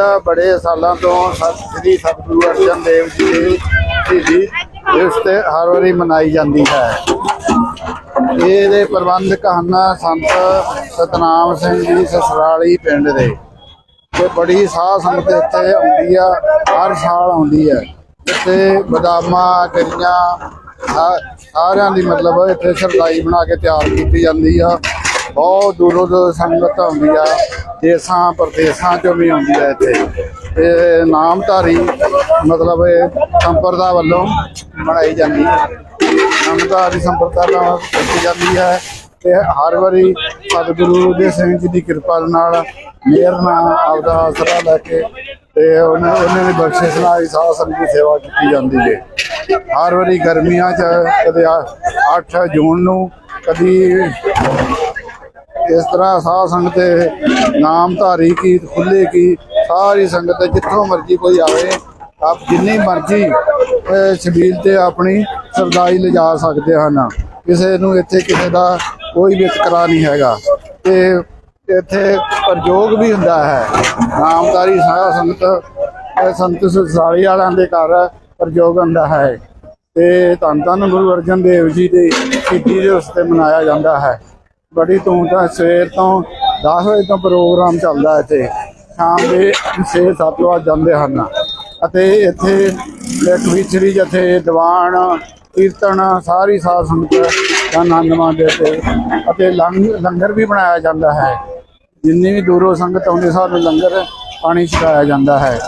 ਆ ਬੜੇ ਸਾਲਾਂ ਤੋਂ ਸਤਿ ਸ੍ਰੀ ਸਤਿਗੁਰੂ ਅਰਜਨ ਦੇਵ ਜੀ ਦੀ ਸ਼ਹੀਦੀ ਇਸ ਤੇ ਹਰ ਵਾਰੀ ਮਨਾਈ ਜਾਂਦੀ ਹੈ। ਇਹਦੇ ਪ੍ਰਬੰਧਕ ਹਨ ਸੰਤ ਸਤਨਾਮ ਸਿੰਘ ਜੀ ਸਸਰਾਲੀ ਪਿੰਡ ਦੇ। ਤੇ ਬੜੀ ਸਾਹ ਸੰਗਤ ਇੱਥੇ ਆਉਂਦੀ ਆ, ਹਰ ਸਾਲ ਆਉਂਦੀ ਹੈ। ਇੱਥੇ ਬਦਾਮਾਂ ਗਰੀਆਂ ਸਾਰਿਆਂ ਦੀ ਮਤਲਬ ਇੱਥੇ ਸਰਦਾਈ ਬਣਾ ਕੇ ਤਿਆਰ ਕੀਤੀ ਜਾਂਦੀ ਆ। ਬਹੁਤ ਦੂਰੋਂ ਦੂਰੋਂ ਸੰਗਤ ਆਉਂਦੀ ਆ, ਦੇਸਾਂ ਪ੍ਰਦੇਸਾਂ ਚੋਂ ਵੀ ਆਉਂਦੀ ਆ ਇੱਥੇ। ਤੇ ਨਾਮਧਾਰੀ ਮਤਲਬ ਇਹ ਸੰਪਰਦਾ ਵੱਲੋਂ ਮਨਾਈ ਜਾਂਦੀ ਹੈ ਨਾਮਧਾਰੀ ਸੰਪਰਦਾ ਨਾਲ ਕੀਤੀ ਜਾਂਦੀ ਹੈ ਤੇ ਹਰ ਵਾਰੀ ਸਤਿਗੁਰੂ ਦੇ ਸਿੰਘ ਜੀ ਦੀ ਕਿਰਪਾ ਨਾਲ ਮੇਰ ਨਾਲ ਆਪਦਾ ਆਸਰਾ ਲੈ ਕੇ ਤੇ ਉਹਨਾਂ ਉਹਨਾਂ ਦੀ ਬਖਸ਼ਿਸ਼ ਨਾਲ ਹੀ ਸਾਧ ਸੰਗਤ ਦੀ ਸੇਵਾ ਕੀਤੀ ਜਾਂਦੀ ਹੈ ਹਰ ਵਾਰੀ ਗਰਮੀਆਂ ਚ ਕਦੇ 8 ਜੂਨ ਨੂੰ ਕਦੀ ਇਸ ਤਰ੍ਹਾਂ ਸਾਧ ਸੰਗਤ ਦੇ ਨਾਮਧਾਰੀ ਕੀ, ਖੁੱਲੇ ਕੀ, ਸਾਰੀ ਸੰਗਤ ਜਿੱਥੋਂ ਮਰਜ਼ੀ ਕੋਈ ਆਵੇ, ਆਪ ਜਿੰਨੀ ਮਰਜ਼ੀ ਸ਼ਬੀਲ ਤੇ ਆਪਣੀ ਸਰਦਾਈ ਲਿਜਾ ਸਕਦੇ ਹਨ। ਕਿਸੇ ਨੂੰ ਇੱਥੇ ਕਿਸੇ ਦਾ ਕੋਈ ਵਿਤਕਰਾ ਨਹੀਂ ਹੈਗਾ। ਤੇ ਇੱਥੇ ਪ੍ਰਯੋਗ ਵੀ ਹੁੰਦਾ ਹੈ। ਨਾਮਧਾਰੀ ਸਾਧ ਸੰਗਤ ਸੰਤ ਸਸਾਲੀ ਵਾਲਿਆਂ ਦੇ ਘਰ ਪ੍ਰਯੋਗ ਹੁੰਦਾ ਹੈ। ਤੇ ਧੰਨ ਧੰਨ ਗੁਰੂ ਅਰਜਨ ਦੇਵ ਜੀ ਦੇ ਸ਼ਹੀਦੀ ਦਿਵਸ ਤੇ ਮਨਾਇਆ ਜਾਂਦਾ ਹੈ। ਬੜੀ ਧੂਮ ਧੂਮਧਾਮ ਸਵੇਰ ਤੋਂ 10 ਵਜੇ ਤੋਂ ਪ੍ਰੋਗਰਾਮ ਚੱਲਦਾ ਹੈ ਇੱਥੇ। ਸ਼ਾਮ ਦੇ 6-7 ਵਜੇ ਜਾਂਦੇ ਹਨ। ਅਤੇ ਇੱਥੇ ਇੱਕ ਵਿਚਰੀ ਜਥੇ ਦੀਵਾਨ, ਕੀਰਤਨ, ਸਾਰੀ ਸਾਧ ਸੰਗਤ ਦਾ ਆਨੰਦ ਮਾਣਦੇ ਤੇ ਅਤੇ ਲੰਗ- ਲੰਗਰ ਵੀ ਬਣਾਇਆ ਜਾਂਦਾ ਹੈ। ਜਿੰਨੀ ਵੀ ਦੂਰੋਂ ਸੰਗਤ ਆਉਂਦੀ ਸਾਨੂੰ ਲੰਗਰ, ਪਾਣੀ ਛਕਾਇਆ ਜਾਂਦਾ ਹੈ।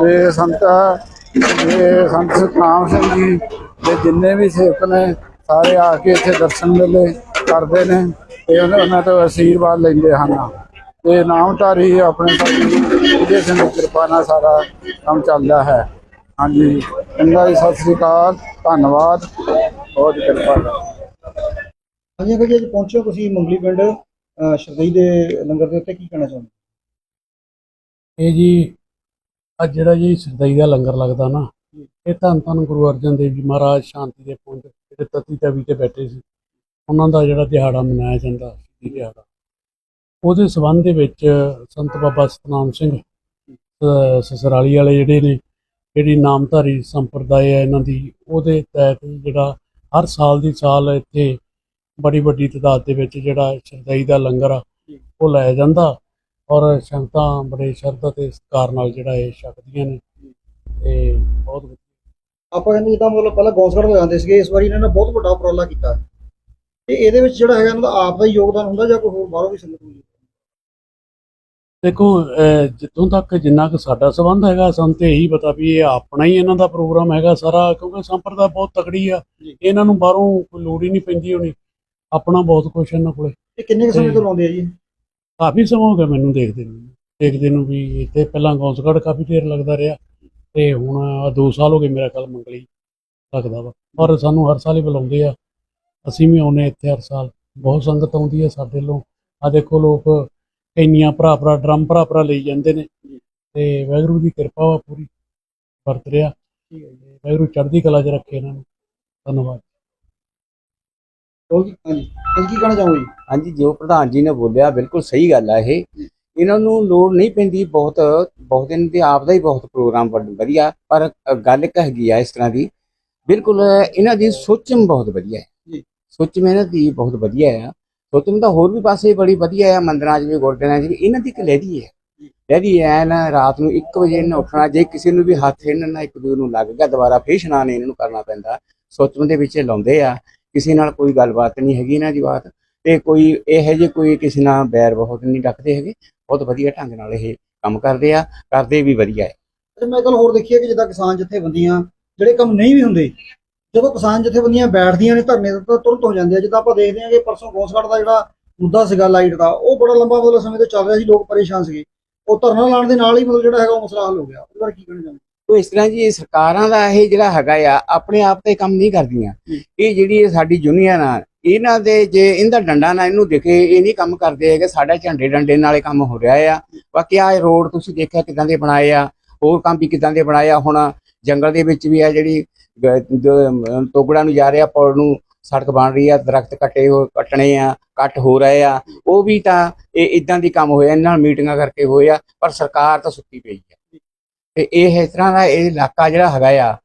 ਤੇ ਸੰਤ ਇਹ ਸੰਤ ਸਤਨਾਮ ਸਿੰਘ ਜੀ ਦੇ ਜਿੰਨੇ ਵੀ ਸੇਵਕ ਨੇ, ਸਾਰੇ ਆ ਕੇ ਇੱਥੇ ਦਰਸ਼ਨ ਮੇਲੇ ਕਰਦੇ ਨੇ। ਤੇ ਉਹਨਾਂ ਉਹਨਾਂ ਤੋਂ ਆਸ਼ੀਰਵਾਦ ਲੈਂਦੇ ਹਨ। ਤੇ ਨਾਮਧਾਰੀ ਆਪਣੇ ਸਤਿਗੁਰੂ ਜੀ ਸਿੰਘ ਦੀ ਕਿਰਪਾ ਨਾਲ ਸਾਰਾ ਕੰਮ ਚੱਲਦਾ ਹੈ। ਹਾਂਜੀ ਚੰਗਾ ਜੀ ਸਤਿ ਸ੍ਰੀ ਅਕਾਲ ਧੰਨਵਾਦ ਬਹੁਤ ਕਿਰਪਾ ਹਾਂਜੀ ਅੰਕਲ ਜੀ ਅੱਜ ਪਹੁੰਚੇ ਤੁਸੀਂ ਮੰਗਲੀ ਪਿੰਡ ਸ਼ਰਦਈ ਦੇ ਲੰਗਰ ਦੇ ਉੱਤੇ ਕੀ ਕਹਿਣਾ ਚਾਹੁੰਦੇ ਇਹ ਜੀ ਅੱਜ ਜਿਹੜਾ ਜੀ ਸਰਦਾਈ ਦਾ ਲੰਗਰ ਲੱਗਦਾ ਨਾ ਇਹ ਧੰਨ ਧੰਨ ਗੁਰੂ ਅਰਜਨ ਦੇਵ ਜੀ ਮਹਾਰਾਜ ਸ਼ਾਂਤੀ ਦੇ ਪੁੰਜ ਜਿਹੜੇ ਤਤੀ ਤਵੀ ਤੇ ਬੈਠੇ ਸੀ। ਉਹਨਾਂ ਦਾ ਜਿਹੜਾ ਦਿਹਾੜਾ ਮਨਾਇਆ ਜਾਂਦਾ ਸੀ, ਦਿਹਾੜਾ। ਉਹਦੇ ਸਬੰਧ ਦੇ ਵਿੱਚ ਸੰਤ ਬਾਬਾ ਸਤਨਾਮ ਸਿੰਘ, ਅਹ ਸਸਰਾਲੀ ਵਾਲੇ ਜਿਹੜੇ ਨੇ, ਜਿਹੜੀ ਨਾਮਧਾਰੀ ਸੰਪਰਦਾਇ ਹੈ ਇਹਨਾਂ ਦੀ, ਉਹਦੇ ਤਹਿਤ ਜਿਹੜਾ ਹਰ ਸਾਲ ਦੀ ਸਾਲ ਇੱਥੇ ਬੜੀ ਵੱਡੀ ਤਾਦਾਦ ਦੇ ਵਿੱਚ ਜਿਹੜਾ ਸਰਦਾਈ ਦਾ ਲੰਗਰ ਆ, ਉਹ ਲਾਇਆ ਜਾਂਦਾ ਔਰ ਸੰਗਤਾਂ ਬੜੇ ਸ਼ਰਧਾ ਤੇ ਸਤਿਕਾਰ ਨਾਲ ਜਿਹੜਾ ਇਹ ਛਕਦੀਆਂ ਨੇ ਤੇ ਬਹੁਤ ਆਪਾਂ ਕਹਿੰਦੇ ਜਿੱਦਾਂ ਮਤਲਬ ਪਹਿਲਾਂ ਗੌਂਸਗੜ ਜਾਂਦੇ ਸੀਗੇ, ਇਸ ਵਾਰੀ ਇਹਨਾਂ ਨੇ ਬਹੁਤ ਵੱਡਾ ਉਪਰਾਲਾ ਕੀਤਾ। ਤੇ ਇਹਦੇ ਵਿੱਚ ਜਿਹੜਾ ਹੈਗਾ ਇਹਨਾਂ ਦਾ ਆਪ ਦਾ ਹੀ ਯੋਗਦਾਨ ਹੁੰਦਾ ਜਾਂ ਕੋਈ ਹੋਰ ਬਾਹਰੋਂ ਵੀ ਸੰਗਤ ਹੁੰਦੀ ਦੇਖੋ ਅਹ ਜਿੱਥੋਂ ਤੱਕ ਜਿੰਨਾ ਕੁ ਸਾਡਾ ਸਬੰਧ ਹੈਗਾ ਸਾਨੂੰ ਤੇ ਇਹੀ ਪਤਾ ਵੀ ਇਹ ਆਪਣਾ ਹੀ ਇਹਨਾਂ ਦਾ ਪ੍ਰੋਗਰਾਮ ਹੈਗਾ ਸਾਰਾ ਕਿਉਂਕਿ ਸੰਪਰਦਾ ਬਹੁਤ ਤਕੜੀ ਆ। ਜੀ। ਇਹਨਾਂ ਨੂੰ ਬਾਹਰੋਂ ਕੋਈ ਲੋੜ ਹੀ ਨਹੀਂ ਪੈਂਦੀ ਹੋਣੀ। ਆਪਣਾ ਬਹੁਤ ਕੁਛ ਇਹਨਾਂ ਕੋਲੇ। ਇਹ ਕਿੰਨੇ ਕੁ ਸਮੇਂ ਤੋਂ ਲਾਉਂਦੇ ਆ ਜੀ? ਕਾਫੀ ਸਮਾਂ ਹੋ ਗਿਆ ਮੈਨੂੰ ਦੇਖਦੇ ਨੂੰ। ਦੇਖਦੇ ਨੂੰ ਵੀ ਇੱਥੇ ਪਹਿਲਾਂ ਗੌਂਸਗੜ੍ਹ ਕਾਫੀ ਦੇਰ ਲੱਗਦਾ ਰਿਹਾ। ਤੇ ਹੁਣ 2 ਸਾਲ ਹੋ ਗਏ ਮੇਰਾ ਕੱਲ ਮੰਗਲੀ ਲੱਗਦਾ ਵਾ। ਪਰ ਸਾਨੂੰ ਹਰ ਸਾਲ ਹੀ ਬੁਲਾਉਂਦੇ ਆ। ਅਸੀਂ ਵੀ ਆਉਨੇ ਇੱਥੇ ਹਰ ਸਾਲ। ਬਹੁਤ ਸੰਗਤ ਆਉਂਦੀ ਹੈ ਸਾਡੇ ਵੱਲੋਂ। ਆ ਦੇਖੋ ਲੋਕ ਇੰਨੀਆਂ ਭਰਾ ਭਰਾ ਡਰਮ ਭਰਾ ਭਰਾ ਲਈ ਜਾਂਦੇ ਨੇ। ਤੇ ਵਾਹਿਗੁਰੂ ਦੀ ਕਿਰਪਾ ਵਾ ਪੂਰੀ। ਵਰਤ ਰਿਹਾ। ਠੀਕ ਹੈ ਜੀ। ਵਾਹਿਗੁਰੂ ਚੜ੍ਹਦੀ ਕਲਾ 'ਚ ਰੱਖੇ ਇਹਨਾਂ ਨੂੰ। ਧੰਨਵਾਦ। ਹੋਰ ਕੀ- ਹਾਂਜੀ। ਕੀ ਕਹਿਣਾ ਚਾਹੋਗੇ ਜੀ? ਹਾਂਜੀ ਜੋ ਪ੍ਰਧਾਨ ਜੀ ਨੇ ਬੋਲਿਆ ਬਿਲਕੁਲ ਸਹੀ ਗੱਲ ਹੈ ਇਹ। ਇਹਨਾਂ ਨੂੰ ਲੋੜ ਨਹੀਂ ਪੈਂਦੀ ਬਹੁਤ। ਬਹੁਤ ਇਹਨਾਂ ਦੇ ਆਪ ਦਾ ਹੀ ਬਹੁਤ ਪ੍ਰੋਗਰਾਮ ਵਧ- ਵਧੀਆ। ਪਰ ਗੱਲ ਇੱਕ ਹੈਗੀ ਆ ਇਸ ਤਰ੍ਹਾਂ ਦੀ। ਬਿਲਕੁਲ ਇਹਨਾਂ ਦੀ ਸੋਚਮ ਬਹੁਤ ਵਧੀਆ ਹੈ। ਜੀ। ਸੋਚਮ ਦੀ ਬਹੁਤ ਵਧੀਆ ਹੈ ਸੋਚਮ ਤਾਂ ਹੋਰ ਵੀ ਪਾਸੇ ਬੜੀ ਵਧੀਆ ਆ, ਮੰਦਰਾਂ 'ਚ ਵੀ ਗੁਰਦੁਆਰਿਆਂ 'ਚ ਵੀ ਇਹਨਾਂ ਦੀ ਇੱਕ ਲਹਿਦੀ ਹੈ ਲਹਿਦੀ ਐ ਨਾ, ਰਾਤ ਨੂੰ 1 ਵਜੇ ਇਹਨਾਂ ਉੱਠਣਾ, ਜੇ ਕਿਸੇ ਨੂੰ ਵੀ ਹੱਥ ਇਹਨਾਂ ਨਾਲ ਇੱਕ ਦੂਜੇ ਨੂੰ ਲੱਗ ਗਿਆ, ਦੁਬਾਰਾ ਫੇਰ ਇਸ਼ਨਾਨ ਇਹਨਾਂ ਨੂੰ ਕਰਨਾ ਪੈਂਦਾ। ਸੋਚਮ ਦੇ ਵਿੱਚ ਲਾਉਂਦੇ ਆ, ਕਿਸੇ ਨਾਲ ਕੋਈ ਗੱਲਬਾਤ ਨਹੀਂ ਹੈਗੀ ਇਹਨਾਂ ਦੀ ਬਾਤ। ਤੇ ਕੋਈ ਇਹੋ ਜਿਹੇ ਕੋਈ ਕਿਸੇ ਨਾਲ ਬੈਰ ਬਹੁਤ ਨਹੀਂ ਰੱਖਦੇ ਹੈਗੇ, ਬਹੁਤ ਵਧੀਆ ਢੰਗ ਨਾਲ ਇਹ ਕੰਮ ਕਰਦੇ ਆ, ਕਰਦੇ ਵੀ ਵਧੀਆ ਹੈ ਅੱਛਾ ਮੈਂ ਕੱਲ ਹੋਰ ਦੇਖਿਆ ਕਿ ਜਿੱਦਾਂ ਕਿਸਾਨ ਜਥੇਬੰਦੀਆਂ, ਜਿਹੜੇ ਕੰਮ ਨਹੀਂ ਵੀ ਹੁੰਦੇ ਜਦੋਂ ਕਿਸਾਨ ਜਥੇਬੰਦੀਆਂ ਬੈਠਦੀਆਂ ਨੇ ਧਰਨੇ ਤੇ ਤਾਂ ਤੁਰੰਤ ਹੋ ਜਾਂਦੇ ਆ ਜਿੱਦਾਂ ਆਪਾਂ ਦੇਖਦੇ ਹਾਂ ਕਿ ਪਰਸੋਂ ਗੌਂਸਗੜ ਦਾ ਜਿਹੜਾ ਮੁੱਦਾ ਸੀਗਾ ਲਾਈਟ ਦਾ ਉਹ ਬੜਾ ਲੰਬਾ ਮਤਲਬ ਸਮੇਂ ਤੋਂ ਚੱਲ ਰਿਹਾ ਸੀ ਲੋਕ ਪਰੇਸ਼ਾਨ ਸੀਗੇ। ਉਹ ਧਰਨਾ ਲਾਉਣ ਦੇ ਨਾਲ ਹੀ ਮਤਲਬ ਜਿਹੜਾ ਹੈਗਾ ਉਹ ਮਸਲਾ ਹੱਲ ਹੋ ਗਿਆ। ਉਹਦੇ ਬਾਰੇ ਕੀ ਕਹਿਣਾ ਚਾਹੁੰਦੇ ਤੋ ਇਸ ਤਰ੍ਹਾਂ ਜੀ ਇਹ ਸਰਕਾਰਾਂ ਦਾ ਇਹ ਜਿਹੜਾ ਹੈਗਾ ਆ ਆਪਣੇ ਆਪ ਤੇ ਕੰਮ ਨਹੀਂ ਕਰਦੀਆਂ। ਇਹ ਜਿਹੜੀ ਸਾਡੀ ਯੂਨੀਅਨ ਆ ਇਹਨਾਂ ਦੇ ਜੇ ਇਹਦਾ ਡੰਡਾ ਨਾ ਇਹਨੂੰ ਦਿਖੇ ਇਹ ਨਹੀਂ ਕੰਮ ਕਰਦੇ ਹੈਗੇ ਸਾਡਾ ਝੰਡੇ ਡੰਡੇ ਨਾਲੇ ਕੰਮ ਹੋ ਰਿਹਾ ਆ। ਬਾਕੀ ਆ ਰੋਡ ਤੁਸੀਂ ਦੇਖਿਆ ਕਿਦਾਂ ਦੇ ਬਣਾਏ ਆ ਹੋਰ ਕੰਮ ਵੀ ਕਿਦਾਂ ਦੇ ਬਣਾਏ ਆ ਹੁਣ ਜੰਗਲ ਦੇ ਵਿੱਚ ਵੀ ਆ ਜਿਹੜੀ ਤੋਗੜਾ ਨੂੰ ਜਾ ਰਿਹਾ ਪੁਲ ਨੂੰ ਸੜਕ ਬਣ ਰਹੀ ਆ ਦਰਖਤ ਕੱਟੇ ਹੋ ਕੱਟਣੇ ਆ ਕੱਟ ਹੋ ਰਹੇ ਆ ਉਹ ਵੀ ਤਾਂ ਇਹ ਇਦਾਂ ਦੀ ਕੰਮ ਹੋਇਆ ਇਹਨਾਂ ਨਾਲ ਮੀਟਿੰਗਾਂ ਕਰਕੇ ਹੋਏ ਆ ਪਰ ਸਰਕਾਰ ਤਾਂ ਸੁੱਤੀ ਪਈ ਆ। ਤੇ ਇਹ ਇਸ ਤਰ੍ਹਾਂ ਦਾ ਇਹ ਇਲਾਕਾ ਜਿਹੜਾ ਹੈਗਾ ਆ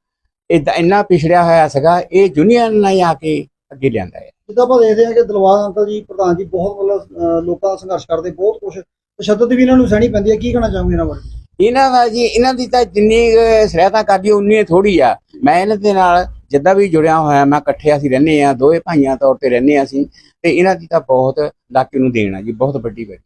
ਇਦਾਂ ਇੰਨਾ ਪਿਛੜਿਆ ਹੋਇਆ ਸੀਗਾ ਇਹ ਯੂਨੀਅਨ ਨੇ ਆ ਕੇ ਅੱਗੇ ਲਿਆਂਦਾ ਹੈ ਜਿੱਦਾਂ ਆਪਾਂ ਦੇਖਦੇ ਹਾਂ ਕਿ ਦਿਲਵਾਗ ਅੰਕਲ ਜੀ ਪ੍ਰਧਾਨ ਜੀ ਬਹੁਤ ਮਤਲਬ ਲੋਕਾਂ ਦਾ ਸੰਘਰਸ਼ ਕਰਦੇ ਬਹੁਤ ਕੁਝ ਤਸ਼ੱਦਦ ਵੀ ਇਹਨਾਂ ਨੂੰ ਸਹਿਣੀ ਪੈਂਦੀ ਹੈ ਕੀ ਕਹਿਣਾ ਚਾਹੋਗੇ ਇਹਨਾਂ ਬਾਰੇ? ਇਹਨਾਂ ਦਾ ਜੀ ਇਹਨਾਂ ਦੀ ਤਾਂ ਜਿੰਨੀ ਸਹਾਇਤਾ ਕਰਦੀ ਉਨੀ ਥੋੜੀ ਆ। ਮੈਂ ਇਹਨਾਂ ਦੇ ਨਾਲ ਜਿੱਦਾਂ ਵੀ ਜੁੜਿਆ ਹੋਇਆ, ਮੈਂ ਇਕੱਠੇ ਅਸੀਂ ਰਹਿੰਦੇ ਆ ਦੋਵੇਂ ਭਾਈਆਂ ਤੌਰ ਤੇ ਰਹਿੰਦੇ ਆ ਅਸੀਂ, ਤੇ ਇਹਨਾਂ ਦੀ ਤਾਂ ਬਹੁਤ ਇਲਾਕੇ ਨੂੰ ਦੇਣ ਆ ਜੀ, ਬਹੁਤ ਵੱਡੀ ਵੱਡੀ।